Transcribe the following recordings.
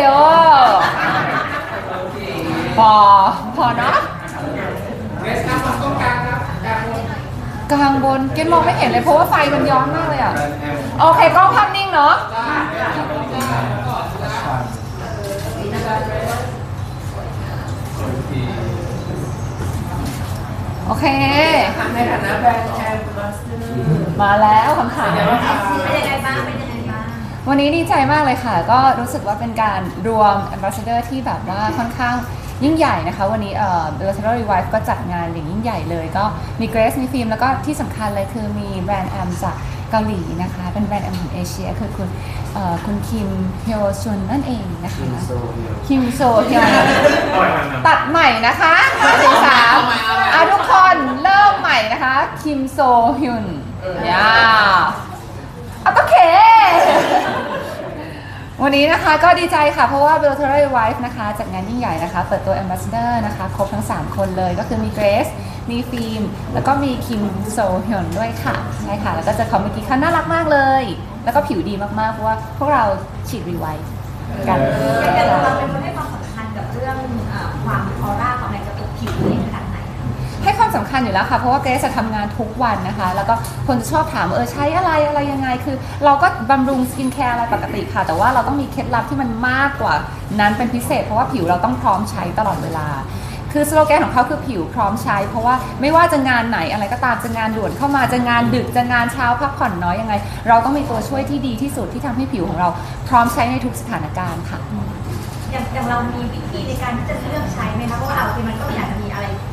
อยู่พอพอเนาะกลางบนเกณฑ์มองไม่เห็นเลยเพราะว่าไฟมันย้อนมากเลยอะ โอเคกล้องภาพนิ่งเนาะโอเค ในฐานะแบรนด์แอมบาสเตอร์มาแล้วคำถามเป็นยังไงบ้างเป็นยังไง วันนี้ดีใจมากเลยค่ะ ก็รู้สึกว่าเป็นการรวม Ambassador ที่แบบว่าค่อนข้างยิ่งใหญ่นะคะ วันนี้เอ่อ Ambassador Revive ก็จัดงานอย่างยิ่งใหญ่เลย ก็มีเกรซมีฟิล์ม แล้วก็ที่สำคัญเลยคือมีแบรนด์แอมจากเกาหลีนะคะ เป็นแบรนด์แอมของเอเชีย คือคุณเอ่อคุณคิมเฮโอซุนนั่นเองนะคะ คิมโซเฮียตัดใหม่นะคะห้าสี่สามอะทุกคนเริ่มใหม่นะคะ คิมโซฮยุนย่าอะโอเค วันนี้นะคะก็ดีใจค่ะ เพราะว่า b e l l t e r y Wife นะคะจัดงานยิ่งใหญ่นะคะ เปิดตัว Ambassador นะคะ ครบทั้ง 3 คนเลยก็คือมีเกรซมีฟิล์ม แล้วก็มีคิมโซฮยอนด้วยค่ะ ใช่ค่ะ แล้วก็เจะเขาเมื่อกี้เขาน่ารักมากเลย แล้วก็ผิวดีมากๆ เพราะว่าพวกเราฉีดรีไวท์กันอย่างเราเป็นคนให้ความสำคัญกับเรื่องเอ่อความออร่า ให้ความสำคัญอยู่แล้วค่ะ เพราะว่าเกรซจะทำงานทุกวันนะคะ แล้วก็คนจะชอบถามเออใช้อะไรอะไรยังไง คือ เราก็บำรุงสกินแคร์อะไรปกติค่ะ แต่ว่าเราต้องมีเคล็ดลับที่มันมากกว่านั้นเป็นพิเศษ เพราะว่าผิวเราต้องพร้อมใช้ตลอดเวลาคือสโลแกนของเขาคือผิวพร้อมใช้ เพราะว่าไม่ว่าจะงานไหนอะไรก็ตามจะงานด่วนเข้ามาจะงานดึกจะงานเช้าพักผ่อนน้อยยังไง เราต้องมีตัวช่วยที่ดีที่สุดที่ทำให้ผิวของเราพร้อมใช้ในทุกสถานการณ์ค่ะอย่างอย่างเรามีวิธีในการที่จะเลือกใช้ไหมคะเพราะว่าเอาจริงมันก็อยากจะมีอะไร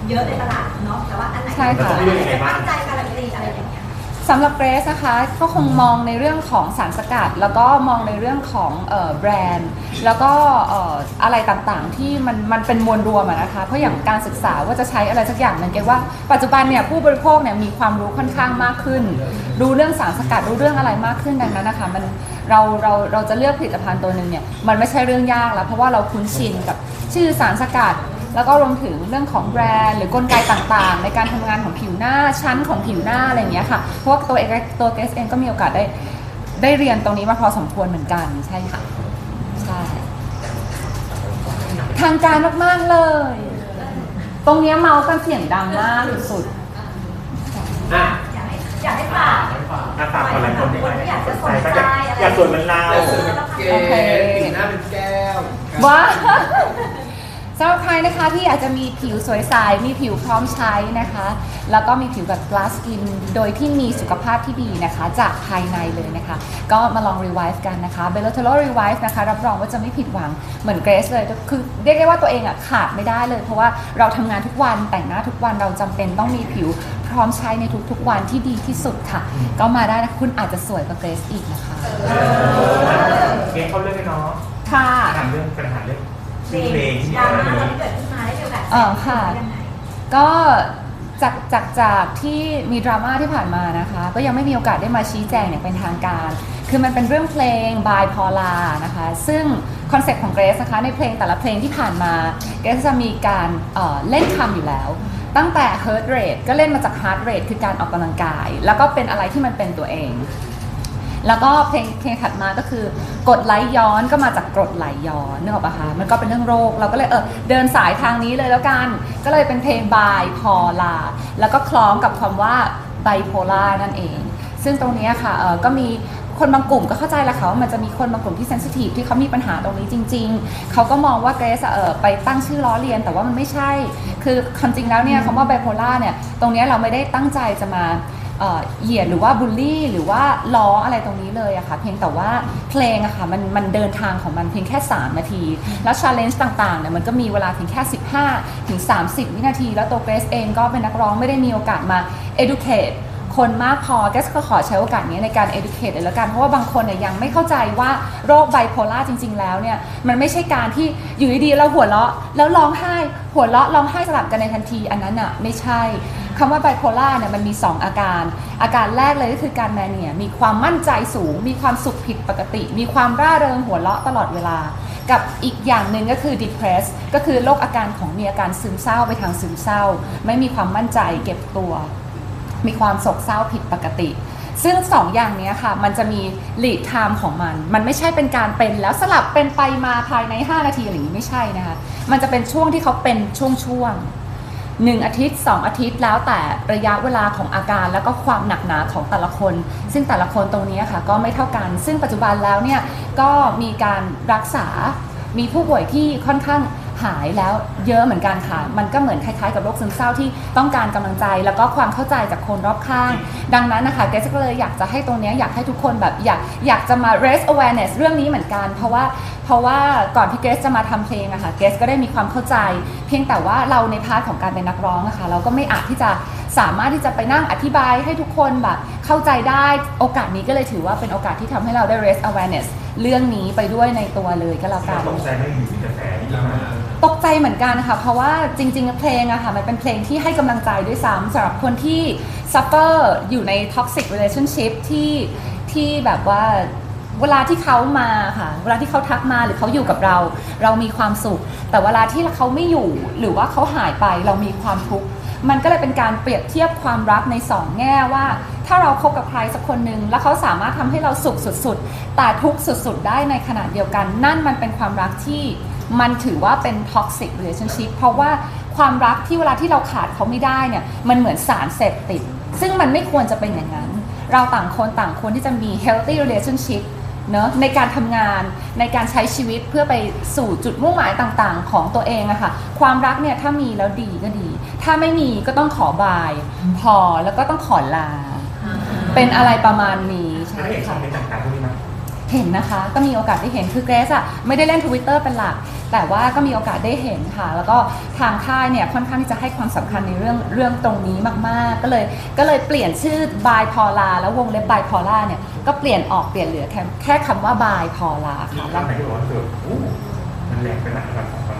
เยอะในตลาดเนาะแต่ว่าอันไหนใช่ค่ะที่เราจะตั้งใจการันตีอะไรอย่างเงี้ยสำหรับเกรซนะคะก็คงมองในเรื่องของสารสกัด แล้วก็มองในเรื่องของเอ่อแบรนด์ แล้วก็เอ่ออะไรต่างๆที่มันมันเป็นมวลรวมอะนะคะเพราะอย่างการศึกษาว่าจะใช้อะไรสักอย่างหนึงเกรซว่าปัจจุบันเนี่ยผู้บริโภคเนี่ยมีความรู้ค่อนข้างมากขึ้น รู้เรื่องสารสกัดรู้เรื่องอะไรมากขึ้นดังนั้นนะคะมันเราเราเราจะเลือกผลิตภัณฑ์ตัวหนึ่งเนี่ยมันไม่ใช่เรื่องยากแล้วเพราะว่าเราคุ้นชินกับชื่อสารสกัด แล้วก็รวมถึงเรื่องของแบรนด์หรือกลไกต่างๆ ในการทำงานของผิวหน้าชั้นของผิวหน้าอะไรอย่างเงี้ยค่ะ เพราะว่าตัวเองตัวเกสเองก็มีโอกาสได้ได้เรียนตรงนี้มาพอสมควรเหมือนกันใช่ค่ะใช่ทางการมากๆเลย ตรงเนี้ยเมาส์กันเสียงดังมากสุดอะอยากให้อยากให้ฝากอาฝากคนหลายคนที่คนที่อยากจะสนก็ใจจะอะไรอยากสวยเหมือนเราแต่สื่อแบบเกสผิวหน้าเป็นแก้วๆว้า สำหรับใครนะคะที่อยากจะมีผิวสวยใส มีผิวพร้อมใช้นะคะ แล้วก็มีผิวแบบ glass skin โดยที่มีสุขภาพที่ดีนะคะ จากภายในเลยนะคะ ก็มาลอง revive กันนะคะ b e l l a t o r o revive นะคะ รับรองว่าจะไม่ผิดหวังเหมือนเกรซเลย คือเรียกได้ว่าตัวเองอะขาดไม่ได้เลย เพราะว่าเราทำงานทุกวันแต่งหน้าทุกวันเราจำเป็นต้องมีผิวพร้อมใช้ในทุกๆวันที่ดีที่สุดค่ะ ก็มาได้นะคุณอาจจะสวยกว่าเกรซอีกนะคะ เกมเขาเรื่องกันเนาะค่ะ ถามเรื่องปัญหาเรื่อง เพลเพลงที่ดราม่าที่เกิดขึ้นมาได้มีโอกาสเออค่ะยังไงก็จากจากจากที่มีดราม่าที่ผ่านมานะคะ ก็ยังไม่มีโอกาสได้มาชี้แจงอย่างเป็นทางการ คือมันเป็นเรื่องเพลง by Paula นะคะ ซึ่งคอนเซ็ปต์ของเกรซนะคะในเพลงแต่ละเพลงที่ผ่านมาเกรซจะมีการเอ่อเล่นคำอยู่แล้ว ตั้งแต่ heart rate ก็เล่นมาจาก heart rate คือการออกกำลังกาย แล้วก็เป็นอะไรที่มันเป็นตัวเอง แล้วก็เพลงเพลงถัดมาก็คือกดไหลย้อนก็มาจากกรดไหลย้อนนึกออกปะคะมันก็เป็นเรื่องโรค เราก็เลยเออเดินสายทางนี้เลยแล้วกัน ก็เลยเป็นเพลงบายพอลา แล้วก็คล้องกับคำว่าไบโพล่านั่นเอง ซึ่งตรงเนี้ยค่ะเออก็มีคนบางกลุ่มก็เข้าใจแหละค่ะว่ามันจะมีคนบางกลุ่มที่เซนซิทีฟที่เขามีปัญหาตรงนี้จริง ๆ เขาก็มองว่าเกรซอะเออไปตั้งชื่อล้อเลียน แต่ว่ามันไม่ใช่ คือความจริงแล้วเนี่ยคำว่าไบโพล่าเนี่ยตรงเนี้ยเราไม่ได้ตั้งใจจะมา เหยียดหรือว่าบูลลี่ หรือว่าล้ออะไรตรงนี้เลยอะค่ะเพียงแต่ว่าเพลงอะค่ะมันมันเดินทางของมันเพียงแค่ 3 นาที แล้วชาเลนจ์ต่างๆเนี่ยมันก็มีเวลาเพียงแค่ 15 ถึง 30 วินาที แล้วตัวเกรซเองก็เป็นนักร้องไม่ได้มีโอกาสมา educate คนมากพอเกสก็ขอใช้โอกาสนี้ในการ educate เลยแล้วกัน เพราะว่าบางคนเนี่ยยังไม่เข้าใจว่าโรคไบโพล่าจริง ๆ แล้วเนี่ยมันไม่ใช่การที่อยู่ดีๆเราหัวเราะแล้วร้องไห้หัวเราะร้องไห้สลับกันในทันทีอันนั้นอะไม่ใช่คำว่าไบโพล่าเนี่ยมันมี 2 อาการ อาการแรกเลยก็คือการแมเนียมีความมั่นใจสูง มีความสุขผิดปกติ มีความร่าเริงหัวเราะตลอดเวลา กับอีกอย่างหนึ่งก็คือ depress ก็คือโรคอาการของมีอาการซึมเศร้าไปทางซึมเศร้า ไม่มีความมั่นใจเก็บตัว มีความโศกเศร้าผิดปกติ ซึ่งสองอย่างนี้ค่ะ มันจะมี lead time ของมัน มันไม่ใช่เป็นการเป็นแล้วสลับเป็นไปมาภายใน 5 นาทีอะไรอย่างนี้ไม่ใช่นะคะ มันจะเป็นช่วงที่เขาเป็นช่วงๆหนึ่งอาทิตย์ 2 อาทิตย์แล้วแต่ระยะเวลาของอาการ แล้วก็ความหนักหนาของแต่ละคน ซึ่งแต่ละคนตรงนี้ค่ะก็ไม่เท่ากัน ซึ่งปัจจุบันแล้วเนี่ยก็มีการรักษา มีผู้ป่วยที่ค่อนข้าง หายแล้วเยอะเหมือนกันค่ะ มันก็เหมือนคล้ายๆกับโรคซึมเศร้าที่ต้องการกำลังใจ แล้วก็ความเข้าใจจากคนรอบข้าง ดังนั้นนะคะเกรซก็เลยอยากจะให้ตรงนี้อยากให้ทุกคนแบบอยากอยากจะมา raise awareness เรื่องนี้เหมือนกัน เพราะว่าเพราะว่าก่อนที่เกรซจะมาทำเพลงอะค่ะเกรซก็ได้มีความเข้าใจ เพียงแต่ว่าเราในพาร์ทของการเป็นนักร้องอะค่ะเราก็ไม่อาจที่จะสามารถที่จะไปนั่งอธิบายให้ทุกคนแบบเข้าใจได้โอกาสนี้ก็เลยถือว่าเป็นโอกาสที่ทำให้เราได้ raise awareness เรื่องนี้ไปด้วยในตัวเลยก็แล้วกันตกใจไม่มีกระแสที่มาตกใจเหมือนกันค่ะ เพราะว่าจริง ๆ เพลงอะค่ะมันเป็นเพลงที่ให้กำลังใจด้วยซ้ำสำหรับคนที่ suffer อยู่ใน toxic relationship ที่ที่แบบว่าเวลาที่เขามาค่ะเวลาที่เขาทักมาหรือเขาอยู่กับเรา เรามีความสุข แต่เวลาที่เขาไม่อยู่หรือว่าเขาหายไปเรามีความทุกข์มันก็เลยเป็นการเปรียบเทียบความรักในสองแง่ว่า ถ้าเราคบกับใครสักคนหนึ่งแล้วเขาสามารถทำให้เราสุขสุดๆ แต่ทุกสุดๆ ได้ในขณะเดียวกัน นั่นมันเป็นความรักที่มันถือว่าเป็น toxic relationship เพราะว่าความรักที่เวลาที่เราขาดเขาไม่ได้เนี่ยมันเหมือนสารเสพติด ซึ่งมันไม่ควรจะเป็นอย่างนั้น เราต่างคนต่างควรที่จะมี healthy relationship เนอะในการทำงานในการใช้ชีวิตเพื่อไปสู่จุดมุ่งหมายต่างๆ ของตัวเองอะค่ะความรักเนี่ยถ้ามีแล้วดีก็ดี ถ้าไม่มีก็ต้องขอบาย พอแล้วก็ต้องขอลา เป็นอะไรประมาณนี้ใช่ได้เห็นคอค่ะมเมนต์ต่างๆพวกนี้ไหมเห็นนะคะ ก็มีโอกาสได้เห็นคือเกรซอะไม่ได้เล่น Twitter เป็นหลัก แต่ว่าก็มีโอกาสได้เห็นค่ะ แล้วก็ทางค่ายเนี่ยค่อนข้างที่จะให้ความสำคัญในเรื่องเรื่องตรงนี้มากๆ ก็เลยก็เลยเปลี่ยนชื่อบายพอลาแล้ววงเล็บบายพอลาเนี่ยก็เปลี่ยนออกเปลี่ยนเหลือแค่แค่คำว่าบายพอลามีค่ะแล้วคำไหนที่บอกว่าเกิดอู้มันแรงไปมากสำหรับของเรา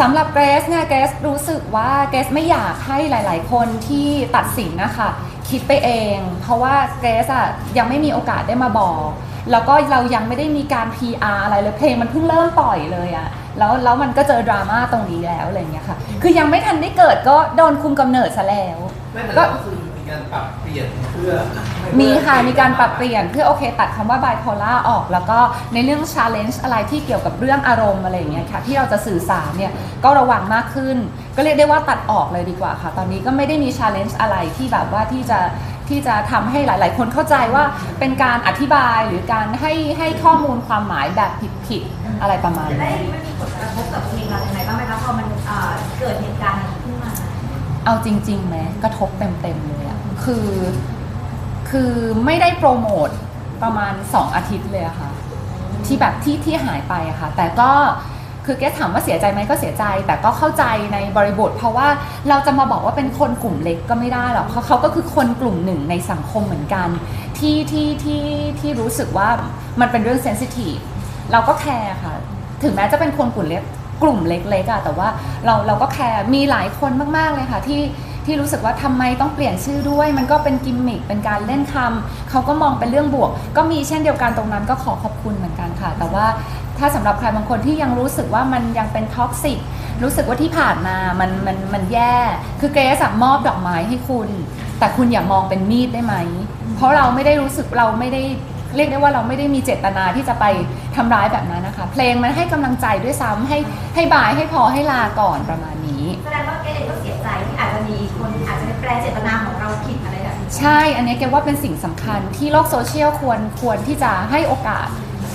สำหรับเกรซเนี่ยเกรซรู้สึกว่าเกรซไม่อยากให้หลาย ๆ คนที่ตัดสินนะคะ คิดไปเอง เพราะว่าเกรซอะยังไม่มีโอกาสได้มาบอก แล้วก็เรายังไม่ได้มีการ PR อะไรเลยเพลงมันเพิ่งเริ่มปล่อยเลยอะแล้วแล้วมันก็เจอดราม่าตรงนี้แล้วอะไรอย่างเงี้ยค่ะ คือยังไม่ทันได้เกิดก็โดนคุมกำเนิดซะแล้ว ไม่แต่ก็ก็คือมี การปรับเปลี่ยนเพื่อให้มีค่ะเพื่อมีการปรับเปลี่ยนเพื่อโอเคตัดคำว่า bipolar ออก แล้วก็ในเรื่อง challenge อะไรที่เกี่ยวกับเรื่องอารมณ์อะไรอย่างเงี้ยค่ะ ที่เราจะสื่อสารเนี่ยก็ระวังมากขึ้น ก็เรียกได้ว่าตัดออกเลยดีกว่าค่ะ ตอนนี้ก็ไม่ได้มี challenge อะไรที่แบบว่าที่จะที่จะทำให้หลาย ๆ คนเข้าใจว่าเป็นการอธิบายหรือการให้ให้ข้อมูลความหมายแบบผิดๆอะไรประมาณและนี้ อย่างนี้มันมีผลกระทบกับเพลงเราอย่างไรบ้างไหมคะพอมันเอ่อเกิดเหตุการณ์นี้ขึ้นมา เอาจริงๆไหมกระทบเต็มๆเลยอะ คือ คือไม่ได้โปรโมทประมาณ 2 อาทิตย์เลยอะค่ะ ที่แบบที่ที่หายไปอะค่ะ แต่ก็คือแกถามว่าเสียใจไหมก็เสียใจ แต่ก็เข้าใจในบริบท เพราะว่าเราจะมาบอกว่าเป็นคนกลุ่มเล็กก็ไม่ได้หรอกเพราะเขาก็คือคนกลุ่มหนึ่งในสังคมเหมือนกัน ที่ที่ที่ที่รู้สึกว่ามันเป็นเรื่องเซนซิทีฟเราก็แคร์ค่ะ ถึงแม้จะเป็นคนกลุ่มเล็กกลุ่มเล็กๆอะแต่ว่าเราเราก็แคร์มีหลายคนมากๆเลยค่ะที่ ที่รู้สึกว่าทำไมต้องเปลี่ยนชื่อด้วย มันก็เป็นกิมมิคเป็นการเล่นคำเขาก็มองเป็นเรื่องบวก ก็มีเช่นเดียวกันตรงนั้นก็ขอขอบคุณเหมือนกันค่ะ แต่ว่าถ้าสำหรับใครบางคนที่ยังรู้สึกว่ามันยังเป็นท็อกซิกรู้สึกว่าที่ผ่านมามันมันมันแย่ คือเกรซอะมอบดอกไม้ให้คุณ แต่คุณอย่ามองเป็นมีดได้ไหม เพราะเราไม่ได้รู้สึกเราไม่ได้เรียกได้ว่าเราไม่ได้มีเจตนาที่จะไปทำร้ายแบบนั้นนะคะ เพลงมันให้กำลังใจด้วยซ้ำให้ให้บายให้พอให้ลาก่อนประมาณนี้ แสดงว่าเกดเองก็ มีคนอาจจะไปแปลเจตนาของเราผิดอะไรแบบนี้ใช่ อันนี้แกว่าเป็นสิ่งสำคัญที่โลกโซเชียลควรควรที่จะให้โอกาส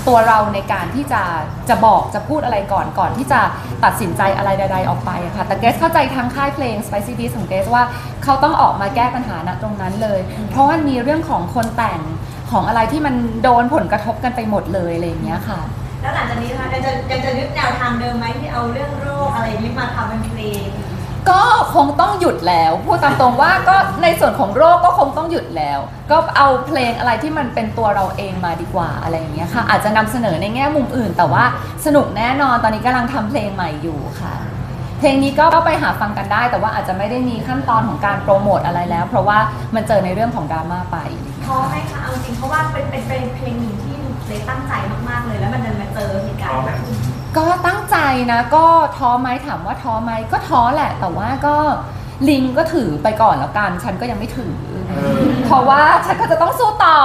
ตัวเราในการที่จะจะบอกจะพูดอะไรก่อนก่อนที่จะตัดสินใจอะไรใด ๆ ออกไปอะค่ะ แต่เกรซเข้าใจทางค่ายเพลง Spicy d ของเกรซว่าเขาต้องออกมาแก้ปัญหาณตรงนั้นเลย เพราะว่ามีเรื่องของคนแต่งของอะไรที่มันโดนผลกระทบกันไปหมดเลยอะไรอย่างเงี้ยค่ะ แล้วหลังจากนี้นะคะยังจะยังจะยึดแนวทางเดิมไหมที่เอาเรื่องโรคอะไรนี้มาทำเป็นเพลง ก็คงต้องหยุดแล้วพูดตามตรงว่าก็ในส่วนของโรคก็คงต้องหยุดแล้ว ก็เอาเพลงอะไรที่มันเป็นตัวเราเองมาดีกว่าอะไรอย่างเงี้ยค่ะ อาจจะนำเสนอในแง่มุมอื่น แต่ว่าสนุกแน่นอนตอนนี้กำลังทำเพลงใหม่อยู่ค่ะ เพลงนี้ก็ไปหาฟังกันได้ แต่ว่าอาจจะไม่ได้มีขั้นตอนของการโปรโมทอะไรแล้ว เพราะว่ามันเจอในเรื่องของดราม่าไปอะไรางเงี้ยท้อไหมคะเอาจริงเพราะว่าเป็นเป็นเพลงหนึ่งที่เลยตั้งใจมากๆเลย แล้วมันดันมาเจอเหตุการณ์แบบ ก็ตั้งใจนะก็ท้อไหมถามว่าท้อไหมก็ท้อแหละ แต่ว่าก็ลิงก็ถือไปก่อนแล้วกัน ฉันก็ยังไม่ถือ เพราะว่าฉันก็จะต้องสู้ต่อ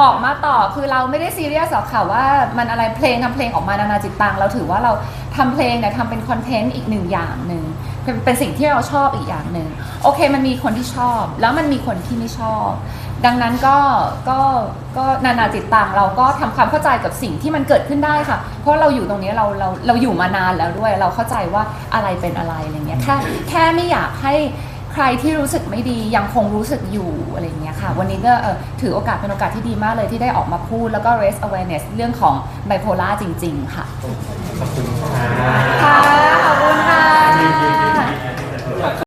ออกมาต่อคือเราไม่ได้ซีเรียสหรอกค่ะว่ามันอะไรเพลงทำเพลงออกมานานาจิตตังเราถือว่าเราทำเพลงเนี่ยทำเป็นคอนเทนต์อีกหนึ่งอย่างหนึ่งเป็นเป็นสิ่งที่เราชอบอีกอย่างหนึ่งโอเคมันมีคนที่ชอบ แล้วมันมีคนที่ไม่ชอบ ดังนั้นก็ก็ก็นานาจิตตังเราก็ทำความเข้าใจกับสิ่งที่มันเกิดขึ้นได้ค่ะ เพราะเราอยู่ตรงนี้เราเราเราอยู่มานานแล้วด้วย เราเข้าใจว่าอะไรเป็นอะไรอะไรเงี้ยแค่แค่ไม่อยากให้ใครที่รู้สึกไม่ดียังคงรู้สึกอยู่อะไรเงี้ยค่ะ วันนี้ก็เอ่อถือโอกาสเป็นโอกาสที่ดีมากเลยที่ได้ออกมาพูดแล้วก็ raise awareness เรื่องของ bipolar จริง ๆ ค่ะ ขอบคุณค่ะค่ะขอบคุณค่ะ